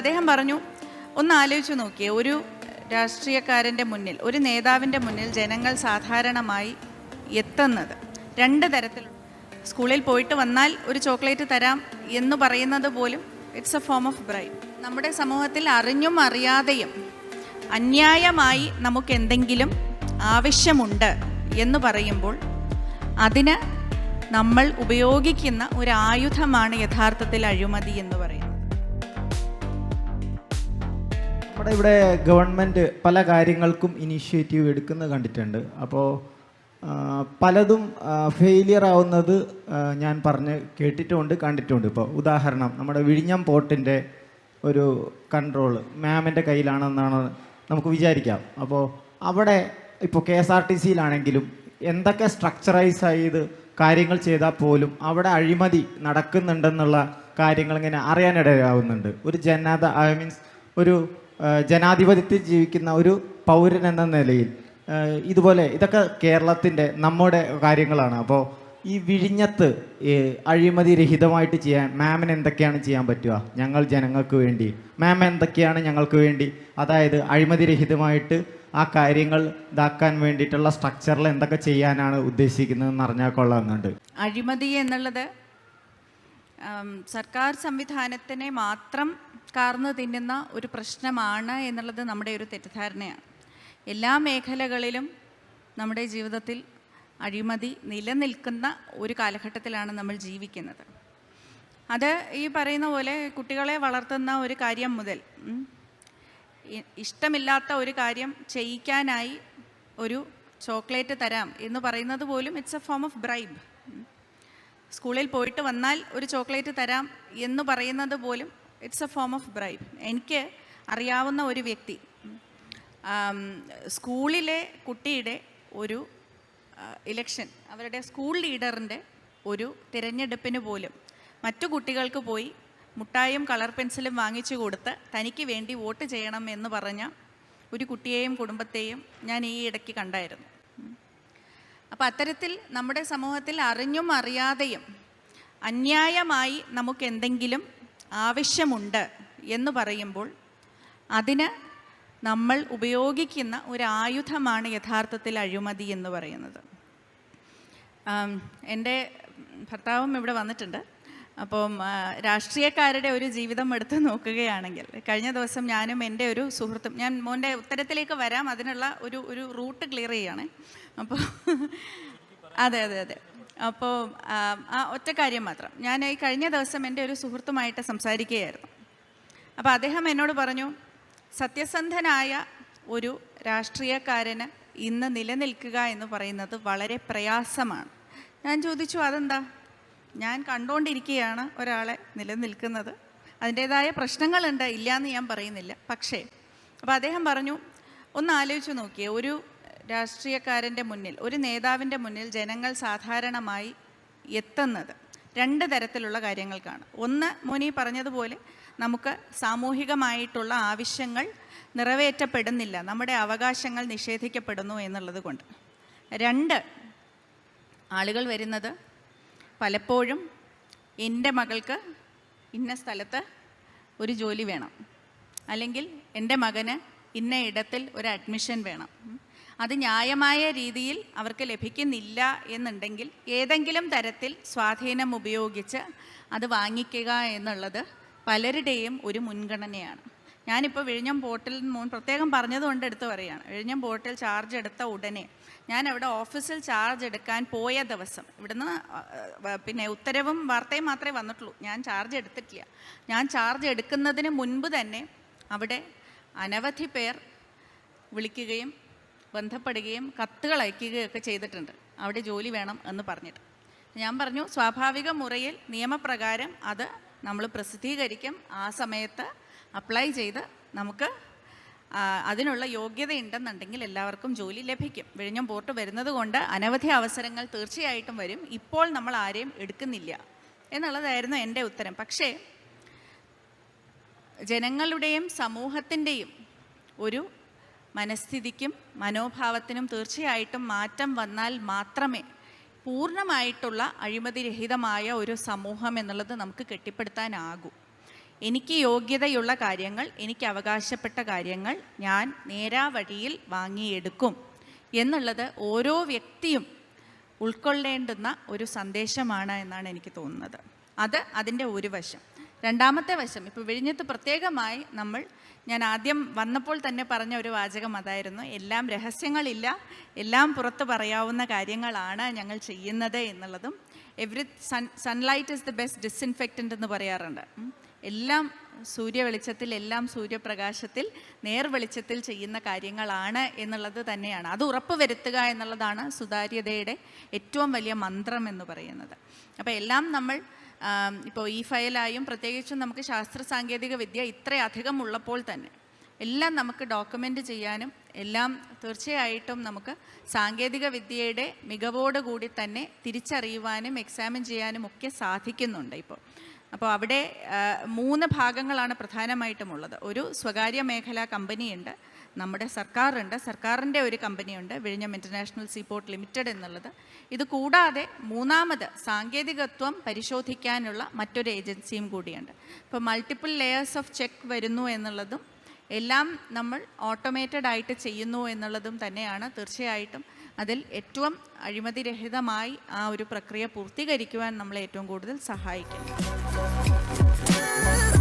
അദ്ദേഹം പറഞ്ഞു ഒന്ന് ആലോചിച്ച് നോക്കിയേ ഒരു രാഷ്ട്രീയക്കാരന്റെ മുന്നിൽ ഒരു നേതാവിന്റെ മുന്നിൽ ജനങ്ങൾ സാധാരണമായി എത്തുന്നത് രണ്ട് തരത്തിലുള്ള സ്കൂളിൽ പോയിട്ട് വന്നാൽ ഒരു ചോക്ലേറ്റ് തരാം എന്ന് പറയുന്നത് പോലും it's a form of bribe നമ്മുടെ സമൂഹത്തിൽ അറിഞ്ഞും അറിയാതെയും അന്യായമായി നമുക്ക് എന്തെങ്കിലും ആവശ്യമുണ്ട് എന്ന് പറയുമ്പോൾ അതിന് നമ്മൾ ഉപയോഗിക്കുന്ന ഒരു ആയുധമാണ് യഥാർത്ഥത്തിൽ അഴിമതി എന്ന് പറയുന്നത്. നമ്മുടെ ഇവിടെ ഗവൺമെന്റ് പല കാര്യങ്ങൾക്കും ഇനീഷ്യേറ്റീവ് എടുക്കുന്നത് കണ്ടിട്ടുണ്ട്. അപ്പോൾ പലതും ഫെയിലിയർ ആവുന്നത് ഞാൻ പറഞ്ഞ് കേട്ടിട്ടുമുണ്ട് കണ്ടിട്ടുമുണ്ട് ഇപ്പോൾ ഉദാഹരണം നമ്മുടെ വിഴിഞ്ഞം പോർട്ടിന്റെ ഒരു കൺട്രോൾ മാമിന്റെ കയ്യിലാണെന്നാണ് നമുക്ക് വിചാരിക്കാം. അപ്പോൾ അവിടെ ഇപ്പോൾ കെ എസ് ആർ ടി സിയിലാണെങ്കിലും എന്തൊക്കെ സ്ട്രക്ചറൈസ് ചെയ്ത് കാര്യങ്ങൾ ചെയ്താൽ പോലും അവിടെ അഴിമതി നടക്കുന്നുണ്ടെന്നുള്ള കാര്യങ്ങൾ ഇങ്ങനെ അറിയാനിടയാവുന്നുണ്ട്. ഒരു ജനത ഐ മീൻസ് ഒരു ജനാധിപത്യത്തിൽ ജീവിക്കുന്ന ഒരു പൗരൻ എന്ന നിലയിൽ ഇതുപോലെ ഇതൊക്കെ കേരളത്തിന്റെ നമ്മുടെ കാര്യങ്ങളാണ്. അപ്പോൾ ഈ വിഴിഞ്ഞത്ത് അഴിമതി രഹിതമായിട്ട് ചെയ്യാൻ മാമിന് എന്തൊക്കെയാണ് ചെയ്യാൻ പറ്റുക? ഞങ്ങൾ ജനങ്ങൾക്ക് വേണ്ടി. മാം എന്തൊക്കെയാണ് ഞങ്ങൾക്ക് വേണ്ടി? അതായത് അഴിമതി രഹിതമായിട്ട് ആ കാര്യങ്ങൾ ഇതാക്കാൻ വേണ്ടിയിട്ടുള്ള സ്ട്രക്ചറിൽ എന്തൊക്കെ ചെയ്യാനാണ് ഉദ്ദേശിക്കുന്നത് എന്ന് അറിഞ്ഞാൽ കൊള്ളാമെന്നുണ്ട്. അഴിമതി എന്നുള്ളത് സർക്കാർ സംവിധാനത്തിനെ മാത്രം കാർന്നു തിന്നുന്ന ഒരു പ്രശ്നമാണ് എന്നുള്ളത് നമ്മുടെ ഒരു തെറ്റിദ്ധാരണയാണ്. എല്ലാ മേഖലകളിലും നമ്മുടെ ജീവിതത്തിൽ അഴിമതി നിലനിൽക്കുന്ന ഒരു കാലഘട്ടത്തിലാണ് നമ്മൾ ജീവിക്കുന്നത്. അത് ഈ പറയുന്ന പോലെ കുട്ടികളെ വളർത്തുന്ന ഒരു കാര്യം മുതൽ ഇഷ്ടമില്ലാത്ത ഒരു കാര്യം ചെയ്യിക്കാനായി ഒരു ചോക്ലേറ്റ് തരാം എന്ന് പറയുന്നത് പോലും it's a form of bribe സ്കൂളിൽ പോയിട്ട് വന്നാൽ ഒരു ചോക്ലേറ്റ് തരാം എന്ന് പറയുന്നത് പോലും it's a form of bribe എനിക്ക് അറിയാവുന്ന ഒരു വ്യക്തി സ്കൂളിലെ കുട്ടിയുടെ ഒരു ഇലക്ഷൻ അവരുടെ സ്കൂൾ ലീഡറിന്റെ ഒരു തിരഞ്ഞെടുപ്പിന് പോലും മറ്റു കുട്ടികൾക്ക് പോയി മുട്ടായും കളർ പെൻസിലും വാങ്ങിച്ചു കൊടുത്ത് തനിക്ക് വേണ്ടി വോട്ട് ചെയ്യണം എന്ന് പറഞ്ഞ ഒരു കുട്ടിയെയും കുടുംബത്തെയും ഞാൻ ഈ ഇടയ്ക്ക് കണ്ടായിരുന്നു. അപ്പോൾ അത്തരത്തിൽ നമ്മുടെ സമൂഹത്തിൽ അറിഞ്ഞും അറിയാതെയും അന്യായമായി നമുക്ക് എന്തെങ്കിലും ആവശ്യമുണ്ട് എന്ന് പറയുമ്പോൾ അതിന് നമ്മൾ ഉപയോഗിക്കുന്ന ഒരു ആയുധമാണ് യഥാർത്ഥത്തിൽ അഴിമതി എന്ന് പറയുന്നത്. എന്റെ ഭർത്താവും ഇവിടെ വന്നിട്ടുണ്ട്. അപ്പം രാഷ്ട്രീയക്കാരുടെ ഒരു ജീവിതം എടുത്ത് നോക്കുകയാണെങ്കിൽ കഴിഞ്ഞ ദിവസം ഞാനും എന്റെ ഒരു സുഹൃത്തും ഞാൻ മോന്റെ ഉത്തരത്തിലേക്ക് വരാം അതിനുള്ള ഒരു ഒരു റൂട്ട് ക്ലിയർ ചെയ്യാണ്. അപ്പോൾ അതെ അതെ അതെ. അപ്പോൾ ആ, ഒറ്റ കാര്യം മാത്രം. ഞാൻ ഈ കഴിഞ്ഞ ദിവസം എന്റെ ഒരു സുഹൃത്തുമായിട്ട് സംസാരിക്കുകയായിരുന്നു. അപ്പോൾ അദ്ദേഹം എന്നോട് പറഞ്ഞു സത്യസന്ധനായ ഒരു രാഷ്ട്രീയക്കാരന് ഇന്ന് നിലനിൽക്കുക എന്ന് പറയുന്നത് വളരെ പ്രയാസമാണ്. ഞാൻ ചോദിച്ചു അതെന്താ? ഞാൻ കണ്ടുകൊണ്ടിരിക്കുകയാണ് ഒരാളെ നിലനിൽക്കുന്നത്. അതിന്റേതായ പ്രശ്നങ്ങളുണ്ട് ഇല്ലയെന്ന് ഞാൻ പറയുന്നില്ല. പക്ഷേ അപ്പോൾ അദ്ദേഹം പറഞ്ഞു ഒന്ന് ആലോചിച്ച് നോക്കിയേ ഒരു രാഷ്ട്രീയക്കാരന്റെ മുന്നിൽ ഒരു നേതാവിന്റെ മുന്നിൽ ജനങ്ങൾ സാധാരണമായി എത്തുന്നത് രണ്ട് തരത്തിലുള്ള കാര്യങ്ങൾക്കാണ്. ഒന്ന് മോനി പറഞ്ഞതുപോലെ നമുക്ക് സാമൂഹികമായിട്ടുള്ള ആവശ്യങ്ങൾ നിറവേറ്റപ്പെടുന്നില്ല. നമ്മുടെ അവകാശങ്ങൾ നിഷേധിക്കപ്പെടുന്നു എന്നുള്ളത് കൊണ്ട്. രണ്ട് ആളുകൾ വരുന്നത് പലപ്പോഴും എന്റെ മകൾക്ക് ഇന്ന സ്ഥലത്ത് ഒരു ജോലി വേണം. അല്ലെങ്കിൽ എന്റെ മകന് ഇന്ന ഇടത്തിൽ ഒരു അഡ്മിഷൻ വേണം. അത് ന്യായമായ രീതിയിൽ അവർക്ക് ലഭിക്കുന്നില്ല എന്നുണ്ടെങ്കിൽ ഏതെങ്കിലും തരത്തിൽ സ്വാധീനം ഉപയോഗിച്ച് അത് വാങ്ങിക്കുക എന്നുള്ളത് പലരുടെയും ഒരു മുൻഗണനയാണ്. ഞാനിപ്പോൾ വിഴിഞ്ഞം ബോട്ടിൽ മുൻ പ്രത്യേകം പറഞ്ഞതുകൊണ്ട് എടുത്ത് പറയുകയാണ് വിഴിഞ്ഞം ബോട്ടിൽ ചാർജ് എടുത്ത ഉടനെ ഞാൻ അവിടെ ഓഫീസിൽ ചാർജ് എടുക്കാൻ പോയ ദിവസം ഇവിടുന്ന് പിന്നെ ഉത്തരവും വാർത്തയും മാത്രമേ വന്നിട്ടുള്ളൂ. ഞാൻ ചാർജ് എടുത്തിട്ടില്ല. ഞാൻ ചാർജ് എടുക്കുന്നതിന് മുൻപ് തന്നെ അവിടെ അനവധി പേർ വിളിക്കുകയും ബന്ധപ്പെടുകയും കത്തുകൾ അയക്കുകയൊക്കെ ചെയ്തിട്ടുണ്ട്. അവിടെ ജോലി വേണം എന്ന് പറഞ്ഞിട്ട്. ഞാൻ പറഞ്ഞു സ്വാഭാവിക മുറയിൽ നിയമപ്രകാരം അത് നമ്മൾ പ്രസിദ്ധീകരിക്കും. ആ സമയത്ത് അപ്ലൈ ചെയ്ത് നമുക്ക് അതിനുള്ള യോഗ്യത ഉണ്ടെന്നുണ്ടെങ്കിൽ എല്ലാവർക്കും ജോലി ലഭിക്കും. വിഴിഞ്ഞം പോർട്ട് വരുന്നത് കൊണ്ട് അനവധി അവസരങ്ങൾ തീർച്ചയായിട്ടും വരും. ഇപ്പോൾ നമ്മൾ ആരെയും എടുക്കുന്നില്ല. എന്നുള്ളതായിരുന്നു എന്റെ ഉത്തരം. പക്ഷേ ജനങ്ങളുടെയും സമൂഹത്തിന്റെയും ഒരു മനസ്ഥിതിക്കും മനോഭാവത്തിനും തീർച്ചയായിട്ടും മാറ്റം വന്നാൽ മാത്രമേ പൂർണമായിട്ടുള്ള അഴിമതിരഹിതമായ ഒരു സമൂഹം എന്നുള്ളത് നമുക്ക് കെട്ടിപ്പടുത്താനാകൂ. എനിക്ക് യോഗ്യതയുള്ള കാര്യങ്ങൾ എനിക്ക് അവകാശപ്പെട്ട കാര്യങ്ങൾ ഞാൻ നേരാ വഴിയിൽ വാങ്ങിയെടുക്കും എന്നുള്ളത് ഓരോ വ്യക്തിയും ഉൾക്കൊള്ളേണ്ടുന്ന ഒരു സന്ദേശമാണ് എന്നാണ് എനിക്ക് തോന്നുന്നത്. അത് അതിന്റെ ഒരു വശം. രണ്ടാമത്തെ വശം ഇപ്പോൾ വിഴിഞ്ഞത്ത് പ്രത്യേകമായി നമ്മൾ ഞാൻ ആദ്യം വന്നപ്പോൾ തന്നെ പറഞ്ഞ ഒരു വാചകം അതായിരുന്നു എല്ലാം രഹസ്യങ്ങളില്ല എല്ലാം പുറത്ത് പറയാവുന്ന കാര്യങ്ങളാണ് ഞങ്ങൾ ചെയ്യുന്നത് എന്നുള്ളതും every sun sunlight is the best disinfectant എന്ന് പറയാറുണ്ട്. എല്ലാം സൂര്യ വെളിച്ചത്തിൽ എല്ലാം സൂര്യപ്രകാശത്തിൽ നേർ വെളിച്ചത്തിൽ ചെയ്യുന്ന കാര്യങ്ങളാണ് എന്നുള്ളത് തന്നെയാണ്. അത് ഉറപ്പ് വരുത്തുക എന്നുള്ളതാണ് സുതാര്യതയുടെ ഏറ്റവും വലിയ മന്ത്രം എന്ന് പറയുന്നത്. അപ്പോൾ എല്ലാം നമ്മൾ ഇപ്പോൾ ഈ ഫയലായും പ്രത്യേകിച്ചും നമുക്ക് ശാസ്ത്ര സാങ്കേതിക വിദ്യ ഇത്രയധികം ഉള്ളപ്പോൾ തന്നെ എല്ലാം നമുക്ക് ഡോക്യുമെന്റ് ചെയ്യാനും എല്ലാം തീർച്ചയായിട്ടും നമുക്ക് സാങ്കേതിക വിദ്യയുടെ മികവോടുകൂടി തന്നെ തിരിച്ചറിയുവാനും എക്സാമിൻ ചെയ്യാനും ഒക്കെ സാധിക്കുന്നുണ്ട് ഇപ്പോൾ അപ്പോൾ അവിടെ മൂന്ന് ഭാഗങ്ങളാണ് പ്രധാനമായിട്ടും ഉള്ളത് ഒരു സ്വകാര്യ മേഖലാ കമ്പനിയുണ്ട് നമ്മുടെ സർക്കാരുണ്ട് സർക്കാരിന്റെ ഒരു കമ്പനിയുണ്ട് വിഴിഞ്ഞം ഇന്റർനാഷണൽ സീപോർട്ട് ലിമിറ്റഡ് എന്നുള്ളത്. ഇത് കൂടാതെ മൂന്നാമത് സാങ്കേതികത്വം പരിശോധിക്കാനുള്ള മറ്റൊരു ഏജൻസിയും കൂടിയുണ്ട്. ഇപ്പോൾ മൾട്ടിപ്പിൾ ലെയേഴ്സ് ഓഫ് ചെക്ക് വരുന്നു എന്നുള്ളതും എല്ലാം നമ്മൾ ഓട്ടോമേറ്റഡ് ആയിട്ട് ചെയ്യുന്നു എന്നുള്ളതും തന്നെയാണ് തീർച്ചയായിട്ടും അതിൽ ഏറ്റവും അഴിമതിരഹിതമായി ആ ഒരു പ്രക്രിയ പൂർത്തീകരിക്കുവാൻ നമ്മളെ ഏറ്റവും കൂടുതൽ സഹായിക്കുന്നത്. Ooh.